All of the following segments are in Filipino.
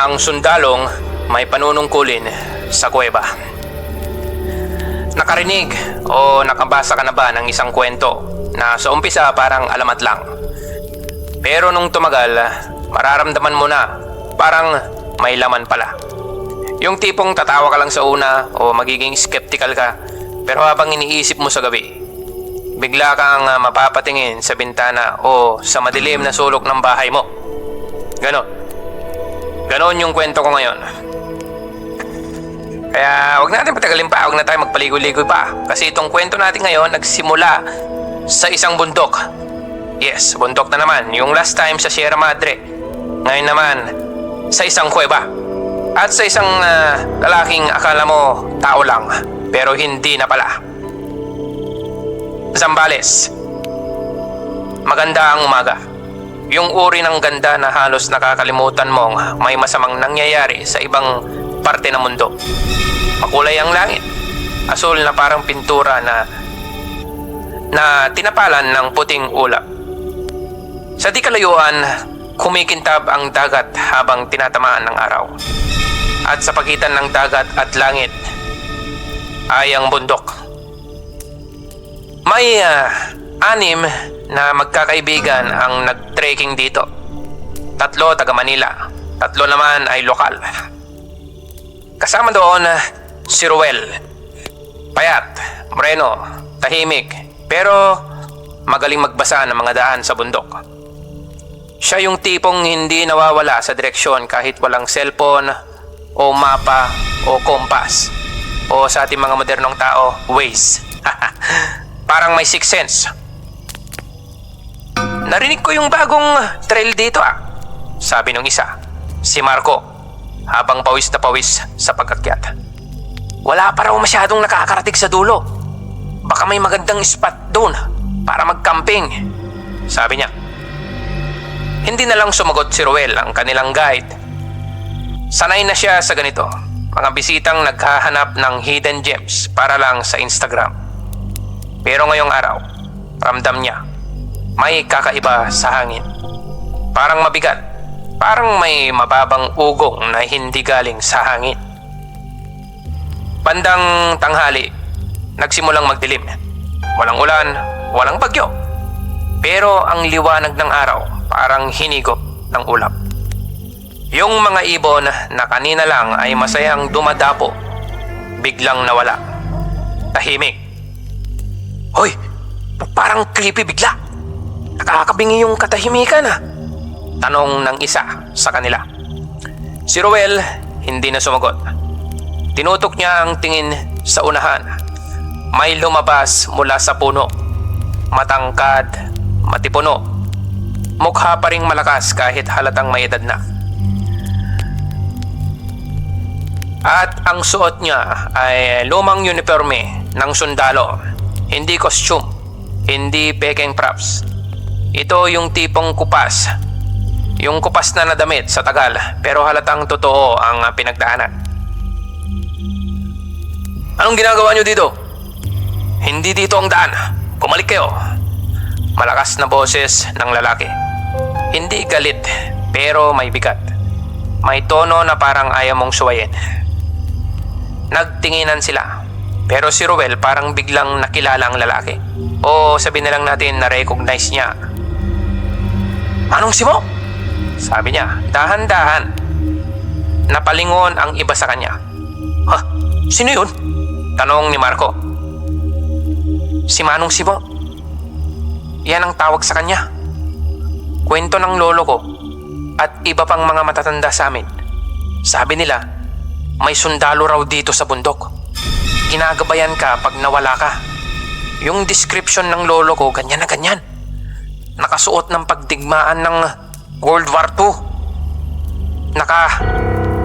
Ang sundalong may panunungkulin sa kuweba. Nakarinig o nakabasa ka na ba ng isang kwento na sa umpisa parang alamat lang? Pero nung tumagal, mararamdaman mo na parang may laman pala. Yung tipong tatawa ka lang sa una o magiging skeptical ka pero habang iniisip mo sa gabi, bigla kang ah, mapapatingin sa bintana o sa madilim na sulok ng bahay mo. Ganon. Ganon yung kwento ko ngayon. Kaya wag natin patagalin pa, wag na tayo magpaligoy-ligoy pa. Kasi itong kwento natin ngayon nagsimula sa isang bundok. Yes, bundok na naman. Yung last time sa Sierra Madre. Ngayon naman, sa isang kuweba. At sa isang ah, lalaking akala mo tao lang, pero hindi na pala. Zambales. Maganda ang umaga. Yung uri ng ganda na halos nakakalimutan mong may masamang nangyayari sa ibang parte ng mundo. Makulay ang langit. Asul na parang pintura na na tinapalan ng puting ulap. Sa di kalayuan, kumikintab ang dagat habang tinatamaan ng araw. At sa pagitan ng dagat at langit ay ang bundok. May ah, anim na magkakaibigan ang nag-trekking dito. Tatlo taga Manila, tatlo naman ay lokal. Kasama doon si Ruel. Payat, moreno, tahimik, pero magaling magbasa ng mga daan sa bundok. Siya yung tipong hindi nawawala sa direksyon kahit walang cellphone o mapa o kompas o sa ating mga modernong tao, Waze. Parang may sixth sense. Narinig ko yung bagong trail dito ah. Sabi nung isa, si Marco, habang pawis na pawis sa pagkakyat. Wala pa raw masyadong nakakarating sa dulo. Baka may magandang spot doon para mag-camping. Sabi niya. Hindi na lang sumagot si Ruel ang kanilang guide. Sanay na siya sa ganito. Mga bisitang naghahanap ng hidden gems para lang sa Instagram. Pero ngayong araw, ramdam niya, may kakaiba sa hangin. Parang mabigat, parang may mababang ugong na hindi galing sa hangin. Bandang tanghali, nagsimulang magdilim. Walang ulan, walang bagyo. Pero ang liwanag ng araw parang hinigop ng ulap. Yung mga ibon na kanina lang ay masayang dumadapo, biglang nawala. Tahimik. Hoy, parang creepy bigla. Nakakabingi yung katahimikan ah. Tanong ng isa sa kanila. Si Ruel hindi na sumagot. Tinutok niya ang tingin sa unahan. May lumabas mula sa puno. Matangkad, matipuno. Mukha pa ring malakas kahit halatang may edad na. At ang suot niya ay lumang uniforme ng sundalo. Hindi costume, hindi peking props. Ito yung tipong kupas. Yung kupas na nadamit sa tagal pero halatang totoo ang pinagdaanan. Anong ginagawa niyo dito? Hindi dito ang daan. Kumalik kayo. Malakas na boses ng lalaki. Hindi galit pero may bigat. May tono na parang ayaw mong suwayin. Nagtinginan sila. Pero si Ruel parang biglang nakilala ang lalaki. O sabi na lang natin na recognize niya. Anong si mo? Sabi niya, dahan-dahan. Napalingon ang iba sa kanya. Ha? Sino yun? Tanong ni Marco. Si Manong Sibo. Yan ang tawag sa kanya. Kwento ng lolo ko at iba pang mga matatanda sa amin. Sabi nila, may sundalo raw dito sa bundok. Ginagabayan ka pag nawala ka. Yung description ng lolo ko, ganyan na ganyan. Nakasuot ng pagdigmaan ng World War II. Naka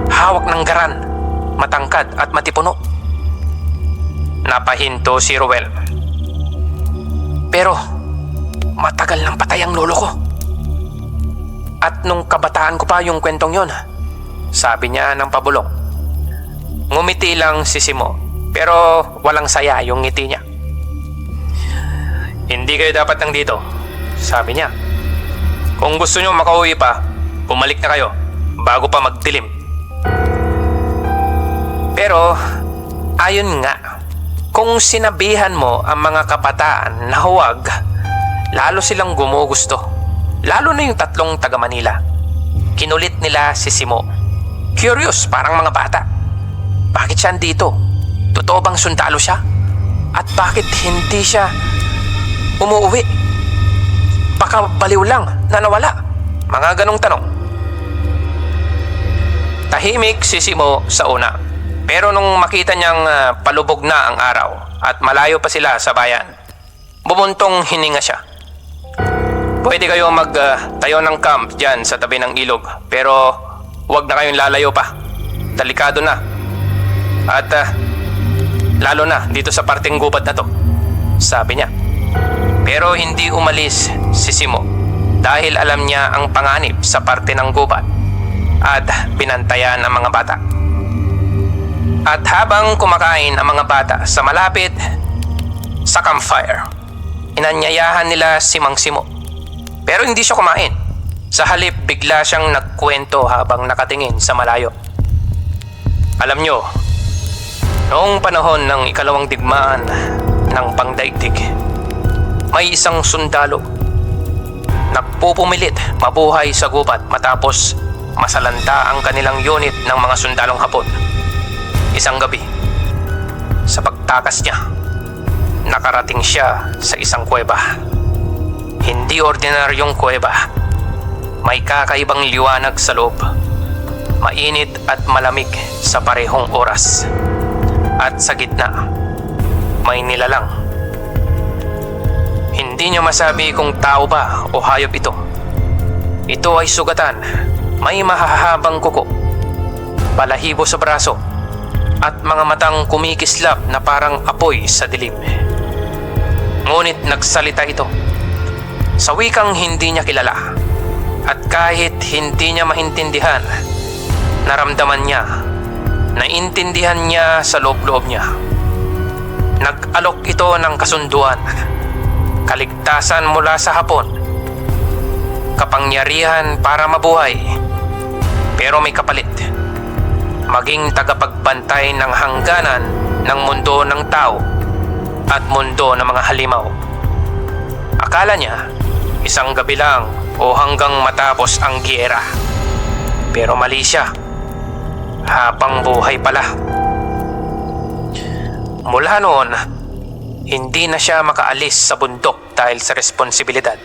hawak ng garan, matangkad at matipuno. Napahinto si Ruel. Pero matagal nang patay ang lolo ko. At nung kabataan ko pa yung kwentong yon, sabi niya ng pabulong. Ngumiti lang si Simo, pero walang saya yung ngiti niya. Hindi kayo dapat nang dito, sabi niya. Kung gusto niyo makauwi pa, bumalik na kayo bago pa magdilim. Pero, ayon nga, kung sinabihan mo ang mga kabataan na huwag, lalo silang gumugusto. Lalo na yung tatlong taga Manila. Kinulit nila si Simo. Curious, parang mga bata. Bakit siya andito? Totoo bang sundalo siya? At bakit hindi siya umuwi? Baka baliw lang na nawala. Mga ganong tanong. Tahimik si Simo sa una. Pero nung makita niyang ah, palubog na ang araw at malayo pa sila sa bayan, bumuntong hininga siya. Pwede kayo magtayo ng camp dyan sa tabi ng ilog pero huwag na kayong lalayo pa. Delikado na. At ah, lalo na dito sa parteng gubat na to, sabi niya. Pero hindi umalis si Simo dahil alam niya ang panganib sa parte ng gubat at binantayan ang mga bata. At habang kumakain ang mga bata sa malapit sa campfire, inanyayahan nila si Mang Simo. Pero hindi siya kumain. Sa halip, bigla siyang nagkwento habang nakatingin sa malayo. Alam nyo, noong panahon ng ikalawang digmaan ng pangdaigdig, may isang sundalo. Nagpupumilit mabuhay sa gubat matapos masalanta ang kanilang unit ng mga sundalong hapon. Isang gabi, sa pagtakas niya, nakarating siya sa isang kuweba. Hindi ordinaryong kuweba. May kakaibang liwanag sa loob. Mainit at malamig sa parehong oras. At sa gitna, may nilalang. Hindi niya masabi kung tao ba o hayop ito. Ito ay sugatan. May mahahabang kuko. Balahibo sa braso. At mga matang kumikislap na parang apoy sa dilim. Ngunit nagsalita ito. Sa wikang hindi niya kilala. At kahit hindi niya maintindihan, naramdaman niya, naintindihan niya sa loob-loob niya. Nag-alok ito ng kasunduan, kaligtasan mula sa hapon, kapangyarihan para mabuhay, pero may kapalit. Maging tagapagbantay ng hangganan ng mundo ng tao at mundo ng mga halimaw. Akala niya, isang gabi lang o hanggang matapos ang giyera. Pero mali siya. Habang buhay pala. Mula noon, hindi na siya makaalis sa bundok dahil sa responsibilidad.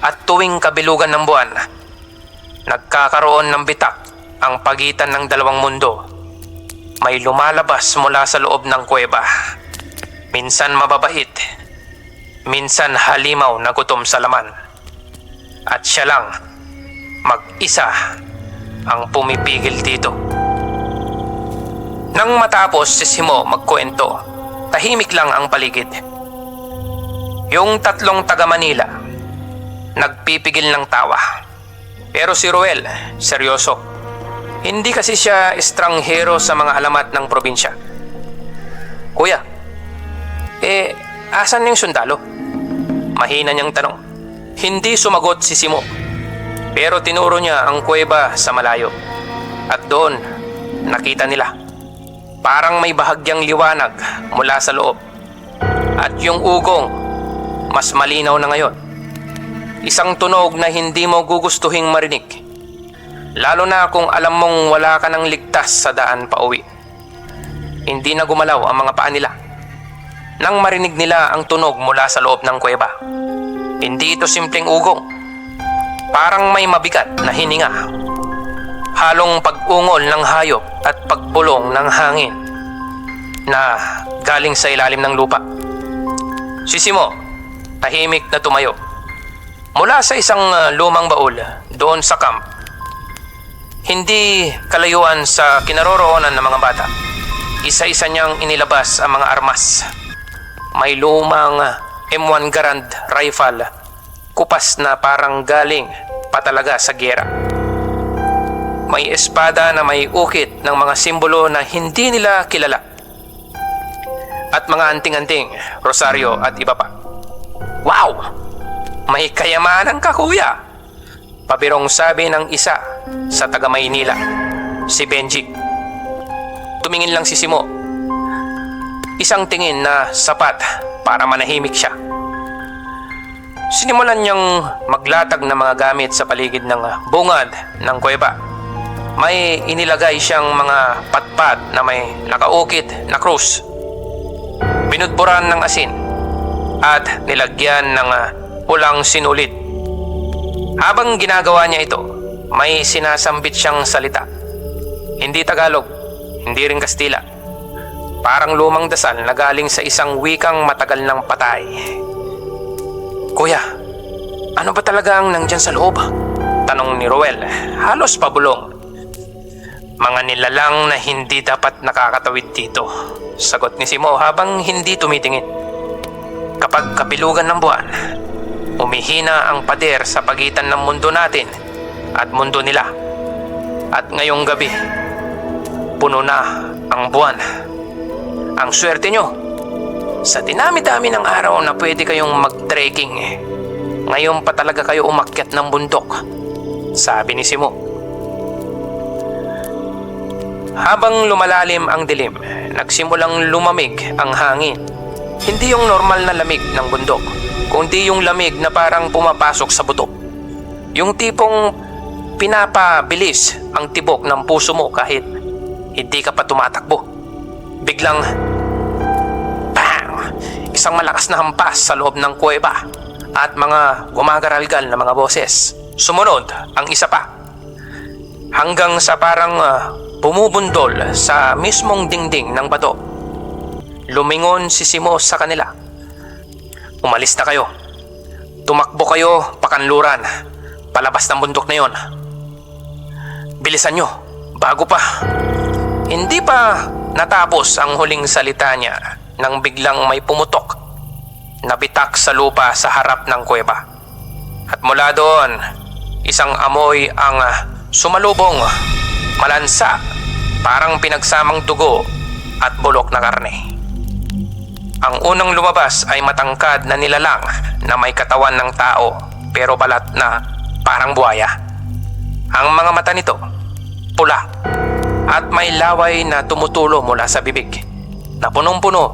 At tuwing kabilugan ng buwan, nagkakaroon ng bitak ang pagitan ng dalawang mundo. May lumalabas mula sa loob ng kuweba. Minsan mababait, minsan halimaw na gutom sa laman. At siya lang, mag-isa, ang pumipigil dito. Nang matapos si Simo magkwento, tahimik lang ang paligid. Yung tatlong taga Manila, nagpipigil ng tawa. Pero si Ruel, seryoso. Hindi kasi siya estranghero sa mga alamat ng probinsya. Kuya, eh, asan yung sundalo? Mahina niyang tanong. Hindi sumagot si Simo. Pero tinuro niya ang kuweba sa malayo. At doon, nakita nila. Parang may bahagyang liwanag mula sa loob. At yung ugong, mas malinaw na ngayon. Isang tunog na hindi mo gugustuhing marinig. Lalo na kung alam mong wala ka ng ligtas sa daan pa uwi. Hindi na gumalaw ang mga paa nila. Nang marinig nila ang tunog mula sa loob ng kuweba. Hindi ito simpleng ugong. Parang may mabigat na hininga. Halong pag-ungol ng hayop at pagbulong ng hangin na galing sa ilalim ng lupa. Si Simo, tahimik na tumayo. Mula sa isang uh, lumang baul doon sa camp. Hindi kalayuan sa kinaroroonan ng mga bata. Isa-isa niyang inilabas ang mga armas. May lumang uh, M1 Garand rifle, kupas na parang galing patalaga sa gera. May espada na may ukit ng mga simbolo na hindi nila kilala. At mga anting-anting, rosaryo at iba pa. Wow! May kayamanan ka kuya! Pabirong sabi ng isa sa taga Maynila, si Benji. tumingin lang si Simo. Isang tingin na sapat para manahimik siya. Sinimulan niyang maglatag ng mga gamit sa paligid ng bungad ng kuweba. May inilagay siyang mga patpat na may nakaukit na krus. Binudburan ng asin at nilagyan ng ah, pulang sinulit. Habang ginagawa niya ito, may sinasambit siyang salita. Hindi Tagalog, hindi rin Kastila. Parang lumang dasal na galing sa isang wikang matagal ng patay. Kuya, ano ba talaga ang nandyan sa loob? Tanong ni Roel, halos pabulong. Mga nilalang na hindi dapat nakakatawid dito. Sagot ni Simo habang hindi tumitingin. Kapag kabilugan ng buwan, umihina ang pader sa pagitan ng mundo natin at mundo nila. At ngayong gabi, puno na ang buwan. Ang swerte nyo, sa dinami-dami ng araw na pwede kayong mag-trekking, ngayon pa talaga kayo umakyat ng bundok, sabi ni Simo. Habang lumalalim ang dilim, nagsimulang lumamig ang hangin. Hindi yung normal na lamig ng bundok, kundi yung lamig na parang pumapasok sa buto. Yung tipong pinapabilis ang tibok ng puso mo kahit hindi ka pa tumatakbo. Biglang, bang! Isang malakas na hampas sa loob ng kuweba at mga gumagaralgal na mga boses. Sumunod ang isa pa. Hanggang sa parang ah, bumubundol sa mismong dingding ng bato. Lumingon si Simo sa kanila. Umalis na kayo. Tumakbo kayo pakanluran. Palabas ng bundok na yon. Bilisan nyo. Bago pa. Hindi pa natapos ang huling salita niya nang biglang may pumutok. Nabitak sa lupa sa harap ng kuweba. At mula doon, isang amoy ang sumalubong, malansa, parang pinagsamang dugo at bulok na karne. Ang unang lumabas ay matangkad na nilalang na may katawan ng tao pero balat na parang buhaya. Ang mga mata nito, pula at may laway na tumutulo mula sa bibig na punong-puno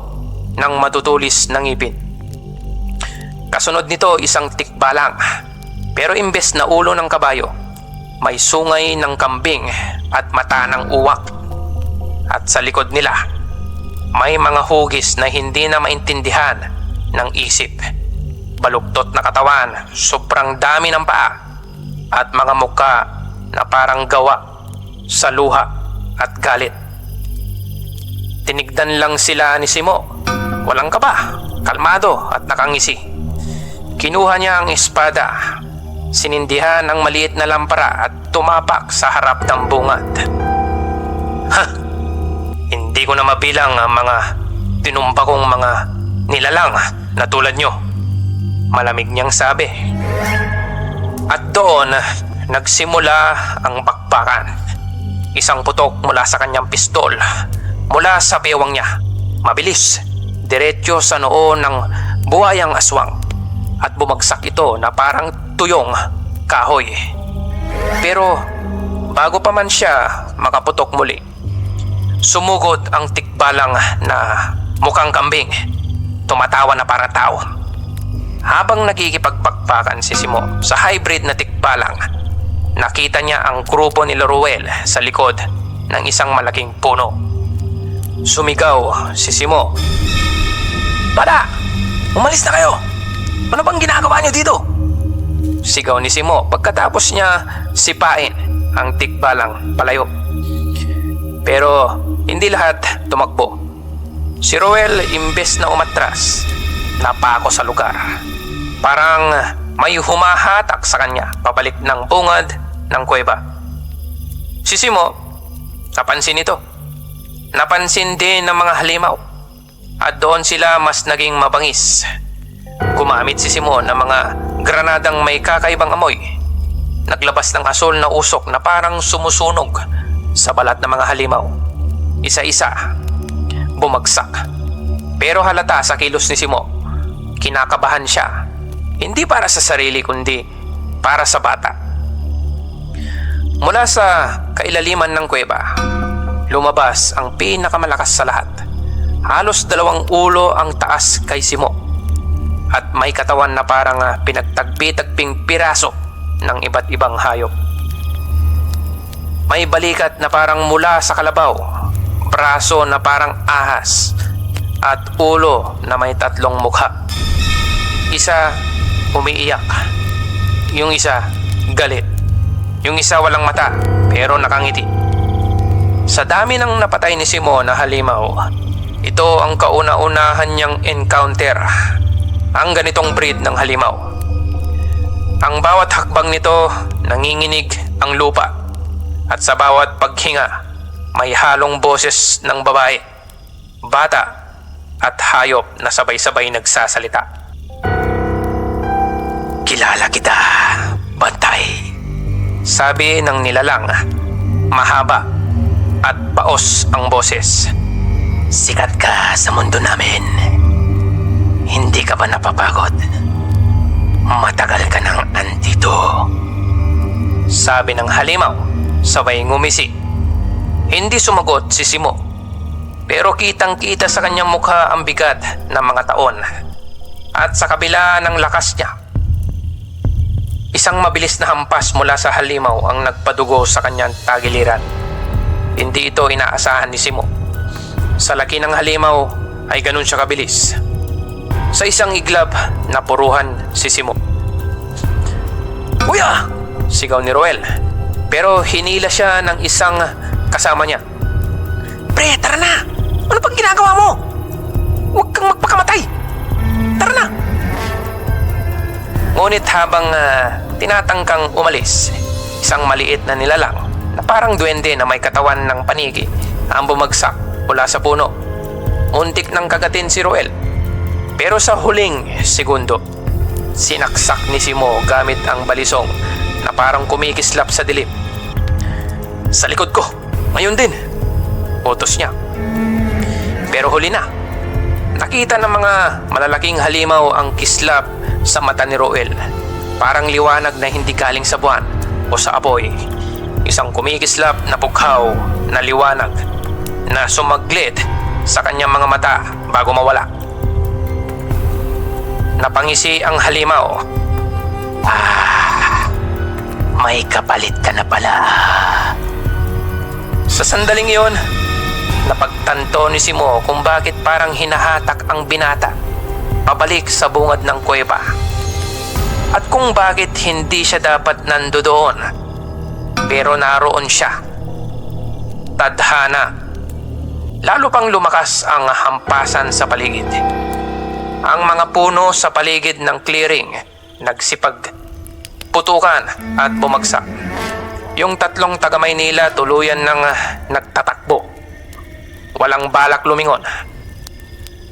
ng matutulis ng ngipin. Kasunod nito isang tikbalang pero imbes na ulo ng kabayo, may sungay ng kambing at mata ng uwak. At sa likod nila, may mga hugis na hindi na maintindihan ng isip. Baluktot na katawan, sobrang dami ng paa, at mga muka na parang gawa sa luha at galit. Tinigdan lang sila ni Simo. Walang kaba, kalmado at nakangisi. Kinuha niya ang espada, sinindihan ang maliit na lampara at tumapak sa harap ng bungad. Ha! Hindi ko na mabilang ang mga tinumba kong mga nilalang na tulad nyo. Malamig niyang sabi. At doon, nagsimula ang bakbakan. Isang putok mula sa kanyang pistol, mula sa bewang niya. Mabilis, diretsyo sa noo ng buhayang aswang. At bumagsak ito na parang tuyong kahoy. Pero bago pa man siya makaputok muli, sumugod ang tikbalang na mukhang kambing. Tumatawa na para tao. Habang nakikipagpakpakan si Simo sa hybrid na tikbalang, nakita niya ang grupo ni Laruel sa likod ng isang malaking puno. Sumigaw si Simo. Bada! Umalis na kayo! Ano bang ginagawa niyo dito? Sigaw ni Simo pagkatapos niya sipain ang tikbalang palayo. Pero hindi lahat tumakbo. Si Roel imbes na umatras, napako sa lugar. Parang may humahatak sa kanya pabalik ng bungad ng kuweba. Si Simo, napansin ito. Napansin din ng mga halimaw. At doon sila mas naging mabangis. Gumamit si Simo ng mga granadang may kakaibang amoy. Naglabas ng asol na usok na parang sumusunog sa balat ng mga halimaw. Isa-isa, bumagsak. Pero halata sa kilos ni Simo, kinakabahan siya. Hindi para sa sarili kundi para sa bata. Mula sa kailaliman ng kuweba, lumabas ang pinakamalakas sa lahat. Halos dalawang ulo ang taas kay Simo. At may katawan na parang ah, pinagtagpi-tagping piraso ng iba't ibang hayop. May balikat na parang mula sa kalabaw, braso na parang ahas, at ulo na may tatlong mukha. Isa umiiyak. Yung isa galit. Yung isa walang mata pero nakangiti. Sa dami ng napatay ni Simon na halimaw, ito ang kauna-unahan niyang encounter. Ang ganitong breed ng halimaw. Ang bawat hakbang nito nanginginig ang lupa at sa bawat paghinga may halong boses ng babae, bata at hayop na sabay-sabay nagsasalita. Kilala kita, bantay. Sabi ng nilalang, mahaba at paos ang boses. Sikat ka sa mundo namin. Hindi ka ba napapagod? Matagal ka ng andito. Sabi ng halimaw, sabay ngumisi. Hindi sumagot si Simo. Pero kitang kita sa kanyang mukha ang bigat ng mga taon. At sa kabila ng lakas niya, isang mabilis na hampas mula sa halimaw ang nagpadugo sa kanyang tagiliran. Hindi ito inaasahan ni Simo. Sa laki ng halimaw ay ganun siya kabilis. Sa isang iglap, napuruhan si Simo. Kuya! Sigaw ni Roel. Pero hinila siya ng isang kasama niya. Pre, tara na! Ano pang ginagawa mo? Huwag kang magpakamatay! Tara na! Ngunit habang ah, tinatangkang umalis, isang maliit na nilalang na parang duwende na may katawan ng panigi ang bumagsak mula sa puno. Muntik ng kagatin si Roel. Pero sa huling segundo, sinaksak ni Simo gamit ang balisong na parang kumikislap sa dilim. Sa likod ko, ngayon din. Utos niya. Pero huli na. Nakita ng mga malalaking halimaw ang kislap sa mata ni Roel. Parang liwanag na hindi galing sa buwan o sa apoy. Isang kumikislap na pughaw na liwanag na sumaglit sa kanyang mga mata bago mawala. Napangisi ang halimaw. Ah, may kapalit ka na pala. Sa sandaling iyon, napagtanto ni Simo kung bakit parang hinahatak ang binata pabalik sa bungad ng kuweba. At kung bakit hindi siya dapat nandoon. Pero naroon siya. Tadhana. Lalo pang lumakas ang hampasan sa paligid. Ang mga puno sa paligid ng clearing nagsipag putukan at bumagsak. Yung tatlong taga Maynila tuluyan ng ah, nagtatakbo. Walang balak lumingon.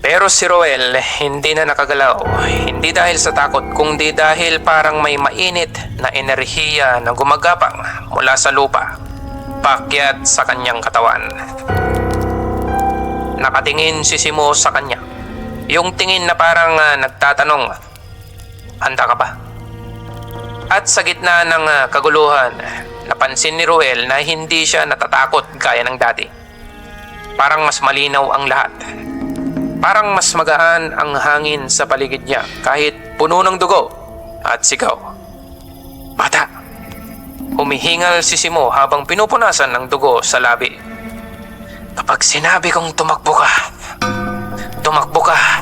Pero si Roel hindi na nakagalaw. Hindi dahil sa takot, kundi dahil parang may mainit na enerhiya na gumagapang mula sa lupa. Pakyat sa kanyang katawan. Nakatingin si Simo sa kanya. Yung tingin na parang ah, nagtatanong, Handa ka ba? At sa gitna ng ah, kaguluhan, napansin ni Roel na hindi siya natatakot gaya ng dati. Parang mas malinaw ang lahat. Parang mas magaan ang hangin sa paligid niya kahit puno ng dugo at sigaw. Bata! Humihingal si Simo habang pinupunasan ng dugo sa labi. Kapag sinabi kong tumakbo ka, tumakbo ka,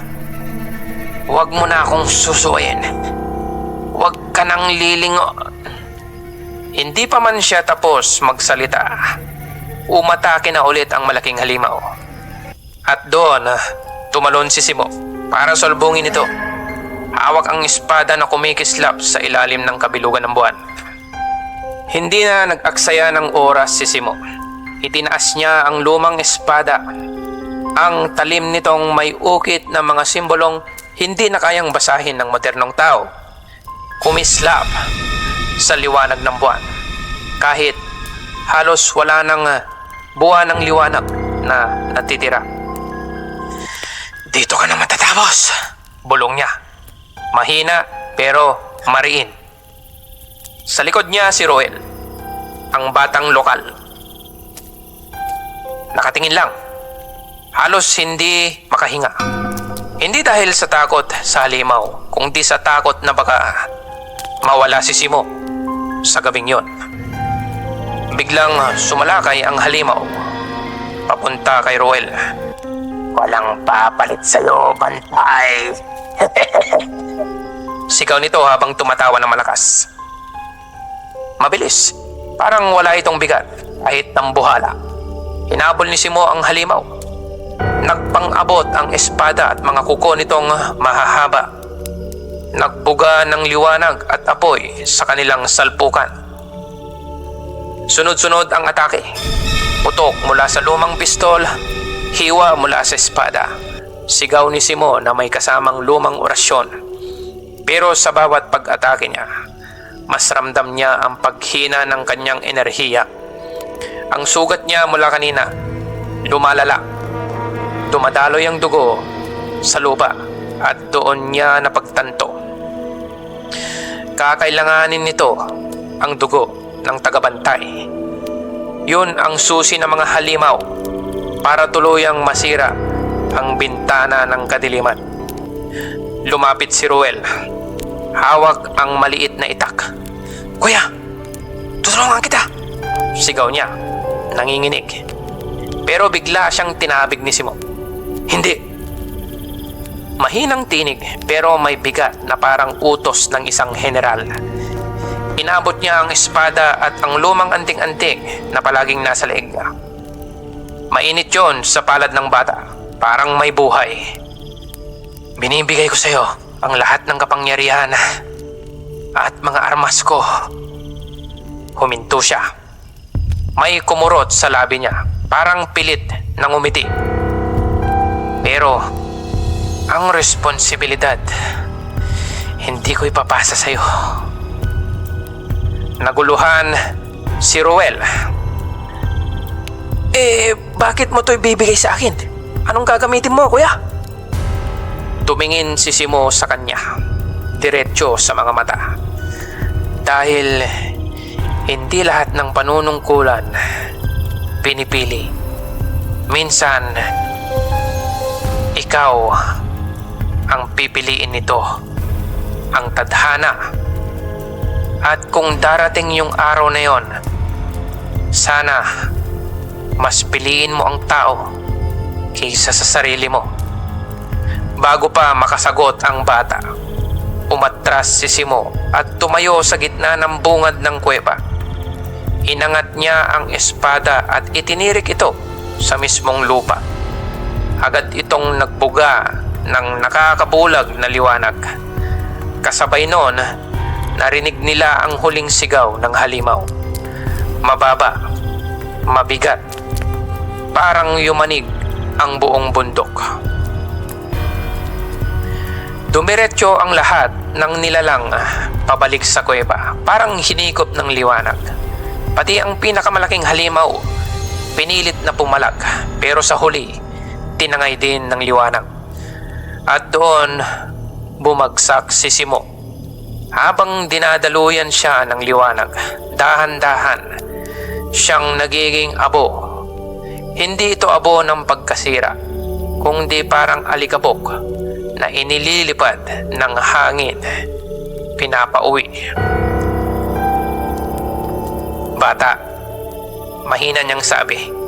huwag mo na akong susuin. Huwag ka nang lilingo. Hindi pa man siya tapos magsalita. Umatake na ulit ang malaking halimaw. At doon, tumalon si Simo para solbungin ito. Hawak ang espada na kumikislap sa ilalim ng kabilugan ng buwan. Hindi na nag-aksaya ng oras si Simo. Itinaas niya ang lumang espada. Ang talim nitong may ukit na mga simbolong hindi na kayang basahin ng modernong tao. Kumislap sa liwanag ng buwan. Kahit halos wala ng ah, buwan ng liwanag na natitira. Dito ka na matatapos. Bulong niya. Mahina pero mariin. Sa likod niya si Roel, ang batang lokal. Nakatingin lang. Halos hindi makahinga. Hindi dahil sa takot sa halimaw, kundi sa takot na baka mawala si Simo sa gabing yon. Biglang sumalakay ang halimaw papunta kay Roel. Walang papalit sa'yo, bantay. Sigaw nito habang tumatawa ng malakas. Mabilis, parang wala itong bigat kahit ng buhala. Hinabol ni Simo ang halimaw. Nagpang-abot ang espada at mga kuko nitong mahahaba. Nagbuga ng liwanag at apoy sa kanilang salpukan. Sunod-sunod ang atake. Putok mula sa lumang pistol, hiwa mula sa espada. Sigaw ni Simo na may kasamang lumang orasyon. Pero sa bawat pag-atake niya, mas ramdam niya ang paghina ng kanyang enerhiya. Ang sugat niya mula kanina, lumalala. Dumadaloy ang dugo sa lupa at doon niya napagtanto. Kakailanganin nito ang dugo ng tagabantay. Yun ang susi ng mga halimaw para tuluyang masira ang bintana ng kadiliman. Lumapit si Ruel. Hawak ang maliit na itak. Kuya, tutulungan kita! Sigaw niya, nanginginig. Pero bigla siyang tinabig ni Simo. Hindi. Mahinang tinig pero may bigat na parang utos ng isang general. Inabot niya ang espada at ang lumang anting-anting na palaging nasa leeg niya. Mainit yon sa palad ng bata, parang may buhay. Binibigay ko sa iyo ang lahat ng kapangyarihan at mga armas ko. Huminto siya. May kumurot sa labi niya, parang pilit ng umiti. Pero, ang responsibilidad, hindi ko ipapasa sa iyo. Naguluhan si Ruel. Eh, bakit mo to ibibigay sa akin? Anong gagamitin mo, kuya? Tumingin si Simo sa kanya, diretso sa mga mata. Dahil hindi lahat ng panunungkulan pinipili. Minsan, ikaw ang pipiliin nito, ang tadhana. At kung darating yung araw na yon, sana mas piliin mo ang tao kaysa sa sarili mo. Bago pa makasagot ang bata, umatras si Simo at tumayo sa gitna ng bungad ng kuweba. Inangat niya ang espada at itinirik ito sa mismong lupa. Agad itong nagbuga ng nakakabulag na liwanag. Kasabay noon, narinig nila ang huling sigaw ng halimaw. Mababa, mabigat, parang yumanig ang buong bundok. Dumiretso ang lahat ng nilalang pabalik sa kuweba, parang hinikop ng liwanag. Pati ang pinakamalaking halimaw, pinilit na pumalag, pero sa huli, tinangay din ng liwanag. At doon, bumagsak si Simo. Habang dinadaluyan siya ng liwanag, dahan-dahan, siyang nagiging abo. Hindi ito abo ng pagkasira, kundi parang alikabok na inililipad ng hangin, pinapauwi. Bata, mahina niyang sabi,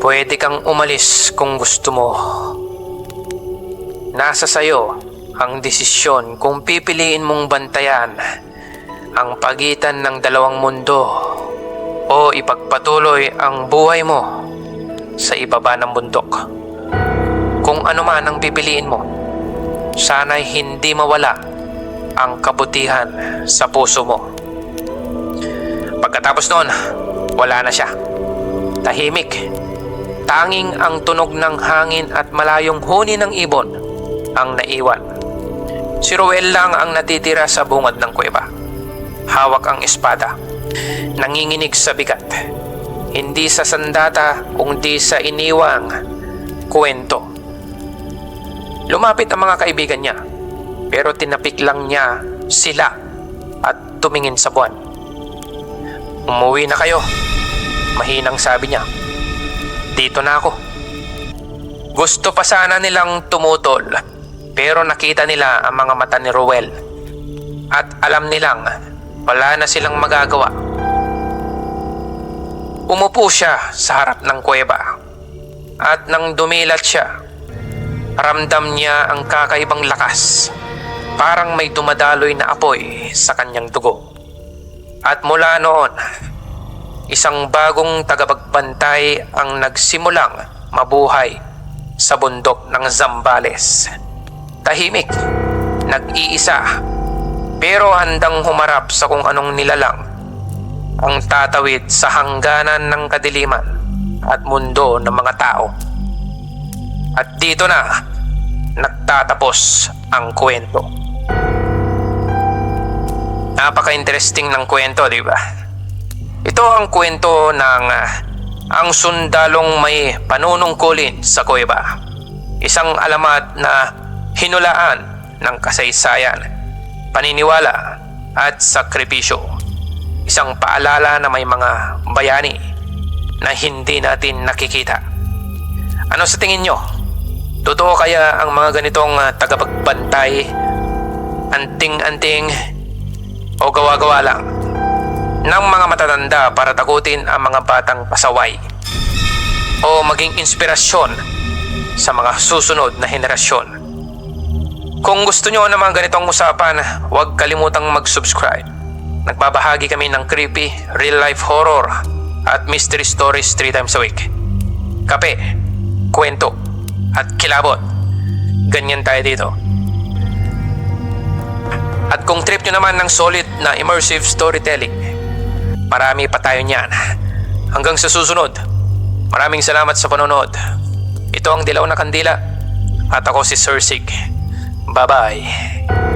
pwede kang umalis kung gusto mo. Nasa sayo ang desisyon kung pipiliin mong bantayan ang pagitan ng dalawang mundo o ipagpatuloy ang buhay mo sa ibaba ng bundok. Kung ano man ang pipiliin mo, sana'y hindi mawala ang kabutihan sa puso mo. Pagkatapos noon, wala na siya. Tahimik. Tanging ang tunog ng hangin at malayong huni ng ibon ang naiwan. Si Roel lang ang natitira sa bungad ng kuweba. Hawak ang espada. Nanginginig sa bigat. Hindi sa sandata kundi sa iniwang kwento. Lumapit ang mga kaibigan niya pero tinapik lang niya sila at tumingin sa buwan. Umuwi na kayo. Mahinang sabi niya. Dito na ako. Gusto pa sana nilang tumutol pero nakita nila ang mga mata ni Ruel at alam nilang wala na silang magagawa. Umupo siya sa harap ng kuweba at nang dumilat siya, ramdam niya ang kakaibang lakas. Parang may dumadaloy na apoy sa kanyang dugo. At mula noon, isang bagong tagapagbantay ang nagsimulang mabuhay sa bundok ng Zambales. Tahimik, nag-iisa, pero handang humarap sa kung anong nilalang ang tatawid sa hangganan ng kadiliman at mundo ng mga tao. At dito na nagtatapos ang kwento. Napaka-interesting ng kwento, di ba? Ito ang kwento ng ah, ang sundalong may panunungkulin sa kuweba. Isang alamat na hinulaan ng kasaysayan, paniniwala at sakripisyo. Isang paalala na may mga bayani na hindi natin nakikita. Ano sa tingin nyo? Totoo kaya ang mga ganitong ah, tagapagbantay, anting-anting o gawa-gawa lang ng mga matatanda para takutin ang mga batang pasaway o maging inspirasyon sa mga susunod na henerasyon. Kung gusto nyo ng mga ganitong usapan, huwag kalimutang mag-subscribe. Nagbabahagi kami ng creepy, real-life horror at mystery stories 3 times a week. Kape, kwento, at kilabot. Ganyan tayo dito. At kung trip nyo naman ng solid na immersive storytelling, marami pa tayo niyan. Hanggang sa susunod, maraming salamat sa panonood. Ito ang Dilaw na Kandila at ako si Sir Sig. Bye-bye.